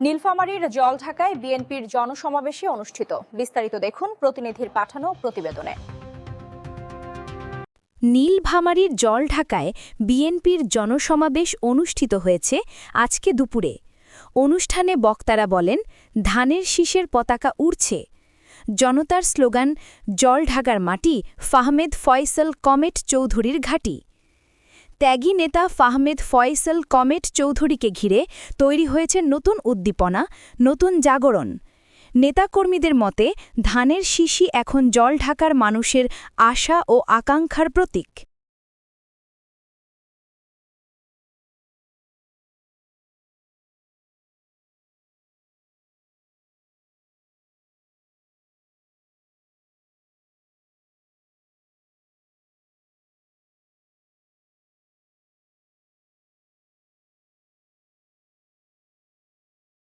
নীলফামারীর জলঢাকায় বিএনপির জনসমাবেশে অনুষ্ঠিত। বিস্তারিত দেখুন প্রতিনিধির পাঠানো প্রতিবেদনে। নীলভামারীর জলঢাকায় বিএনপির জনসমাবেশ অনুষ্ঠিত হয়েছে আজকে দুপুরে। অনুষ্ঠানে বক্তারা বলেন, ধানের শীষের পতাকা উড়ছে। জনতার স্লোগান জল ঢাকার মাটি, ফাহমেদ ফয়সল কমেট চৌধুরীর ঘাঁটি। ত্যাগী নেতা ফাহমেদ ফয়সল কমেট চৌধুরীকে ঘিরে তৈরি হয়েছে নতুন উদ্দীপনা, নতুন জাগরণ। নেতাকর্মীদের মতে, ধানের শিশি এখন জল ঢাকার মানুষের আশা ও আকাঙ্ক্ষার প্রতীক।